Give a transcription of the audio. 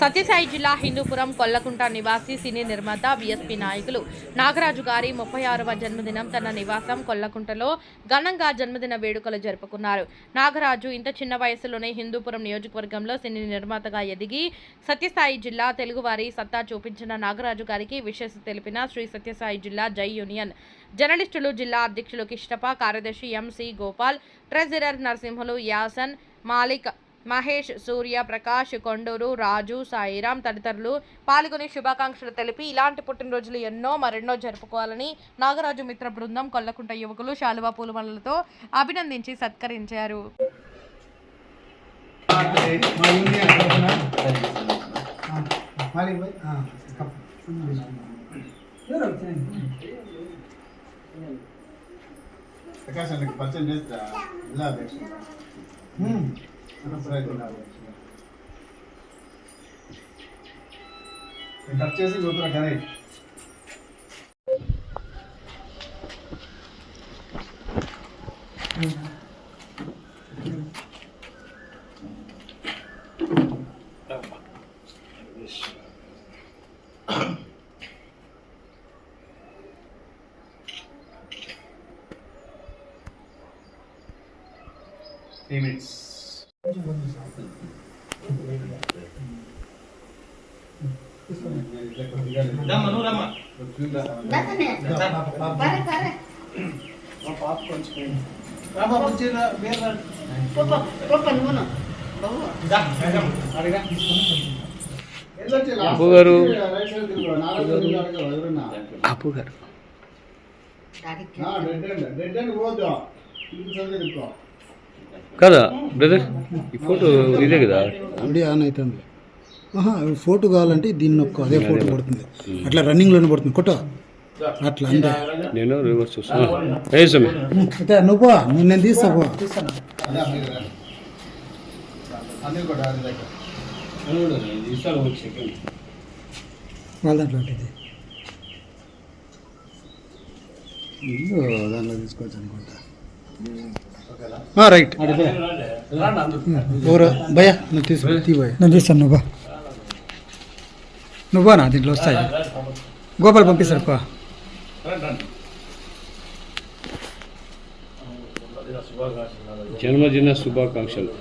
సత్యసాయి జిల్లా హిందూపురం కొల్లకుంట నివాసి సినీ నిర్మాత బీఎస్పీ నాయకులు నాగరాజు గారి ముప్పై ఆరవ జన్మదినం తన నివాసం కొల్లకుంటలో ఘనంగా జన్మదిన వేడుకలు జరుపుకున్నారు. నాగరాజు ఇంత చిన్న వయసులోనే హిందూపురం నియోజకవర్గంలో సినీ నిర్మాతగా ఎదిగి సత్యసాయి జిల్లా తెలుగువారి సత్తా చూపించిన నాగరాజు గారికి విశేష తెలిపిన శ్రీ సత్యసాయి జిల్లా జై యూనియన్. జర్నలిస్టులు జిల్లా అధ్యక్షులు కిష్టప కార్యదర్శి ఎంసి గోపాల్ ట్రెజరర్ నరసింహులు యాసన్ మాలిక్ మహేష్ సూర్య ప్రకాష్ కొండూరు రాజు సాయిరాం తదితరులు పాల్గొని శుభాకాంక్షలు తెలిపి ఇలాంటి పుట్టినరోజులు ఎన్నో మరెన్నో జరుపుకోవాలని నాగరాజు మిత్ర బృందం కొల్లకుంట యువకులు శాలువా పూలమలతో అభినందించి సత్కరించారు? ప్రకాశానికి పరిచయం చేస్తా. జిల్లా అధ్యక్షుడు ఉమ్. కట్ చేసి కూతురు కానీ త్రీ మినిట్స్ అప్పు గారు. అప్పు గారు కదా బ్రదర్? ఈ ఫోటో ఇదే కదా? ఆల్రెడీ ఆన్ అవుతుంది. ఆహా, ఫోటో కావాలంటే దీన్ని నొక్కు అదే ఫోటో పడుతుంది. అట్లా రన్నింగ్లోనే పడుతుంది. కొట్ట. అట్లా అంతే. నేను రివర్స్ సమయం అయితే నువ్వు నేను తీస్తా పో. వాళ్ళ దాంట్లో ఉంటుంది ఇల్లు దాంట్లో తీసుకోవచ్చు అనుకుంటా. రైట్ ఎవరు భయ నువ్వు తీసుకో తీ భయ నేను తీస్తాను నువ్వు నువ్వా నా దీంట్లో వస్తాయి గోపాల్ పంపిస్తారు పా జన్మదిన శుభాకాంక్షలు